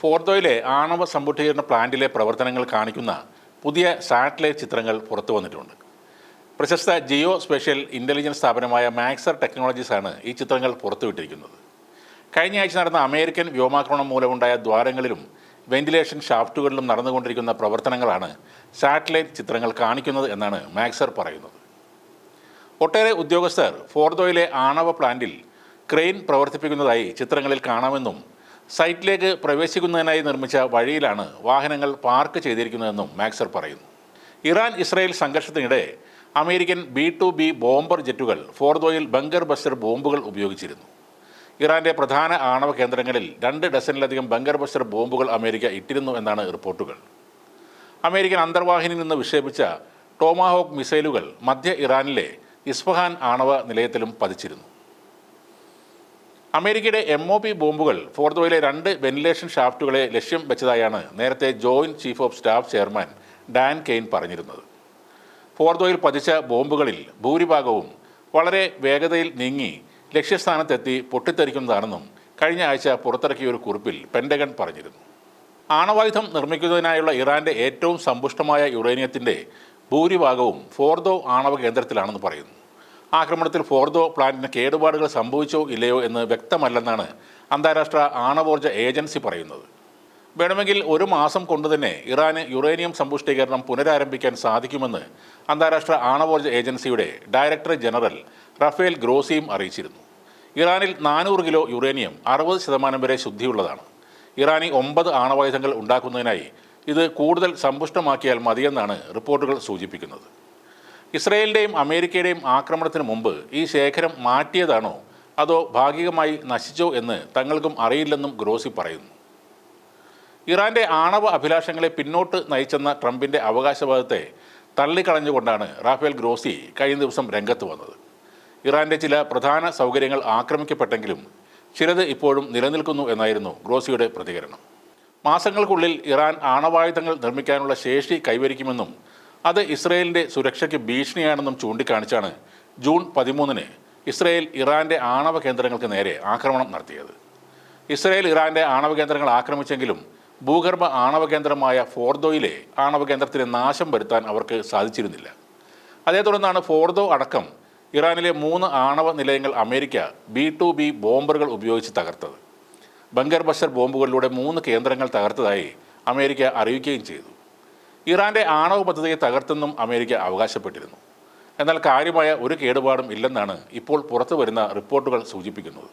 ഫോർദോയിലെ ആണവ സമ്പുഷ്ടീകരണ പ്ലാന്റിലെ പ്രവർത്തനങ്ങൾ കാണിക്കുന്ന പുതിയ സാറ്റലൈറ്റ് ചിത്രങ്ങൾ പുറത്തു വന്നിട്ടുണ്ട്. പ്രശസ്ത ജിയോ സ്പെഷ്യൽ ഇന്റലിജൻസ് സ്ഥാപനമായ മാക്സർ ടെക്നോളജീസ് ആണ് ഈ ചിത്രങ്ങൾ പുറത്തുവിട്ടിരിക്കുന്നത് കഴിഞ്ഞ ആഴ്ച നടന്ന അമേരിക്കൻ വ്യോമാക്രമണം മൂലമുണ്ടായ ദ്വാരങ്ങളിലും വെന്റിലേഷൻ ഷാഫ്റ്റുകളിലും നടന്നുകൊണ്ടിരിക്കുന്ന പ്രവർത്തനങ്ങളാണ് സാറ്റലൈറ്റ് ചിത്രങ്ങൾ കാണിക്കുന്നത് എന്നാണ് മാക്സർ പറയുന്നത്. ഒട്ടേറെ ഉദ്യോഗസ്ഥർ ഫോർദോയിലെ ആണവ പ്ലാന്റിൽ ക്രെയിൻ പ്രവർത്തിപ്പിക്കുന്നതായി ചിത്രങ്ങളിൽ കാണാമെന്നും സൈറ്റിലേക്ക് പ്രവേശിക്കുന്നതിനായി നിർമ്മിച്ച വഴിയിലാണ് വാഹനങ്ങൾ പാർക്ക് ചെയ്തിരിക്കുന്നതെന്നും മാക്സർ പറയുന്നു. Iran Israel സംഘർഷത്തിനിടെ American B two B bomber ജെറ്റുകൾ ഫോർദോയിൽ ബങ്കർ ബസ്റ്റർ ബോംബുകൾ ഉപയോഗിച്ചിരുന്നു. ഇറാന്റെ പ്രധാന ആണവ കേന്ദ്രങ്ങളിൽ രണ്ട് ഡസനിലധികം ബങ്കർ ബസ്റ്റർ ബോംബുകൾ അമേരിക്ക ഇട്ടിരുന്നു എന്നാണ് റിപ്പോർട്ടുകൾ. അമേരിക്കൻ അന്തർവാഹിനി നിന്ന് വിക്ഷേപിച്ച ടോമാഹോക്ക് മിസൈലുകൾ മധ്യ ഇറാനിലെ ഇസ്ഫഹാൻ ആണവ നിലയത്തിലും പതിച്ചിരുന്നു. അമേരിക്കയുടെ എം ഒ പി ബോംബുകൾ ഫോർദോയിലെ രണ്ട് വെന്റിലേഷൻ ഷാഫ്റ്റുകളെ ലക്ഷ്യം വെച്ചതായാണ് നേരത്തെ joint chief of staff chairman Dan Caine പറഞ്ഞിരുന്നത്. ഫോർദോയിൽ പതിച്ച ബോംബുകളിൽ ഭൂരിഭാഗവും വളരെ വേഗതയിൽ നീങ്ങി ലക്ഷ്യസ്ഥാനത്തെത്തി പൊട്ടിത്തെറിക്കുന്നതാണെന്നും കഴിഞ്ഞ ആഴ്ച പുറത്തിറക്കിയ ഒരു കുറിപ്പിൽ പെൻഡഗൺ പറഞ്ഞിരുന്നു. ആണവായുധം നിർമ്മിക്കുന്നതിനായുള്ള ഇറാന്റെ ഏറ്റവും സമ്പുഷ്ടമായ യുറേനിയത്തിന്റെ ഭൂരിഭാഗവും ഫോർദോ ആണവ കേന്ദ്രത്തിലാണെന്ന് പറയുന്നു. ആക്രമണത്തിൽ ഫോർദോ പ്ലാന്റിന് കേടുപാടുകൾ സംഭവിച്ചോ ഇല്ലയോ എന്ന് വ്യക്തമല്ലെന്നാണ് അന്താരാഷ്ട്ര ആണവോർജ ഏജൻസി പറയുന്നത്. വേണമെങ്കിൽ ഒരു മാസം കൊണ്ടുതന്നെ ഇറാന് യുറേനിയം സമ്പുഷ്ടീകരണം പുനരാരംഭിക്കാൻ സാധിക്കുമെന്ന് അന്താരാഷ്ട്ര ആണവോർജ ഏജൻസിയുടെ ഡയറക്ടർ ജനറൽ റഫേൽ ഗ്രോസിയും അറിയിച്ചിരുന്നു. ഇറാനിൽ നാനൂറ് കിലോ യുറേനിയം അറുപത് ശതമാനം വരെ ശുദ്ധിയുള്ളതാണ്. ഇറാനി ഒമ്പത് ആണവായുധങ്ങൾ ഉണ്ടാക്കുന്നതിനായി ഇത് കൂടുതൽ സമ്പുഷ്ടമാക്കിയാൽ മതിയെന്നാണ് റിപ്പോർട്ടുകൾ സൂചിപ്പിക്കുന്നത്. ഇസ്രയേലിന്റെയും അമേരിക്കയുടെയും ആക്രമണത്തിന് മുമ്പ് ഈ ശേഖരം മാറ്റിയതാണോ? അതോ ഭാഗികമായി നശിച്ചോ എന്ന് തങ്ങൾക്കും അറിയില്ലെന്നും ഗ്രോസി പറയുന്നു. ഇറാന്റെ ആണവ അഭിലാഷങ്ങളെ പിന്നോട്ട് നയിച്ചെന്ന ട്രംപിന്റെ അവകാശവാദത്തെ തള്ളിക്കളഞ്ഞുകൊണ്ടാണ് റാഫേൽ ഗ്രോസി കഴിഞ്ഞ ദിവസം രംഗത്ത് വന്നത്. ഇറാന്റെ ചില പ്രധാന സൗകര്യങ്ങൾ ആക്രമിക്കപ്പെട്ടെങ്കിലും ചിലത് ഇപ്പോഴും നിലനിൽക്കുന്നു എന്നായിരുന്നു ഗ്രോസിയുടെ പ്രതികരണം. മാസങ്ങൾക്കുള്ളിൽ ഇറാൻ ആണവായുധങ്ങൾ നിർമ്മിക്കാനുള്ള ശേഷി കൈവരിക്കുമെന്നും അത് ഇസ്രയേലിന്റെ സുരക്ഷയ്ക്ക് ഭീഷണിയാണെന്നും ചൂണ്ടിക്കാണിച്ചാണ് ജൂൺ പതിമൂന്നിന് ഇസ്രയേൽ ഇറാന്റെ ആണവ കേന്ദ്രങ്ങൾക്ക് നേരെ ആക്രമണം നടത്തിയത്. ഇസ്രയേൽ ഇറാന്റെ ആണവ കേന്ദ്രങ്ങൾ ആക്രമിച്ചെങ്കിലും ഭൂഗർഭ ആണവ കേന്ദ്രമായ ഫോർദോയിലെ ആണവ കേന്ദ്രത്തിന് നാശം വരുത്താൻ അവർക്ക് സാധിച്ചിരുന്നില്ല. അതേ തുടർന്നാണ് ഫോർദോ അടക്കം ഇറാനിലെ മൂന്ന് ആണവ നിലയങ്ങൾ അമേരിക്ക ബി ടു ബി ബോംബറുകൾ ഉപയോഗിച്ച് തകർത്തത്. ബങ്കർ ബഷർ ബോംബുകളിലൂടെ മൂന്ന് കേന്ദ്രങ്ങൾ തകർത്തതായി അമേരിക്ക അറിയിക്കുകയും ചെയ്തു. ഇറാന്റെ ആണവ പദ്ധതിയെ തകർത്തെന്നും അമേരിക്ക അവകാശപ്പെട്ടിരുന്നു. എന്നാൽ കാര്യമായ ഒരു കേടുപാടും ഇല്ലെന്നാണ് ഇപ്പോൾ പുറത്തു വരുന്ന റിപ്പോർട്ടുകൾ സൂചിപ്പിക്കുന്നത്.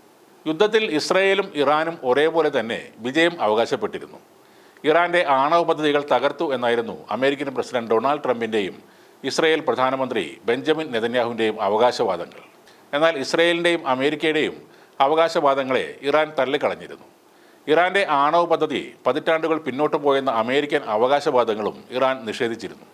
യുദ്ധത്തിൽ ഇസ്രായേലും ഇറാനും ഒരേപോലെ തന്നെ വിജയം അവകാശപ്പെട്ടിരുന്നു. ഇറാന്റെ ആണവ പദ്ധതികൾ തകർത്തു എന്നായിരുന്നു അമേരിക്കൻ പ്രസിഡന്റ് ഡൊണാൾഡ് ട്രംപിന്റെയും ഇസ്രായേൽ പ്രധാനമന്ത്രി ബെഞ്ചമിൻ നെതന്യാഹുവിന്റെയും അവകാശവാദങ്ങൾ. എന്നാൽ ഇസ്രയേലിന്റെയും അമേരിക്കയുടെയും അവകാശവാദങ്ങളെ ഇറാൻ തള്ളിക്കളഞ്ഞിരുന്നു. ഇറാന്റെ ആണവ പദ്ധതി പതിറ്റാണ്ടുകൾ പിന്നോട്ട് പോയെന്ന അമേരിക്കൻ അവകാശവാദങ്ങളും ഇറാൻ നിഷേധിച്ചിരുന്നു.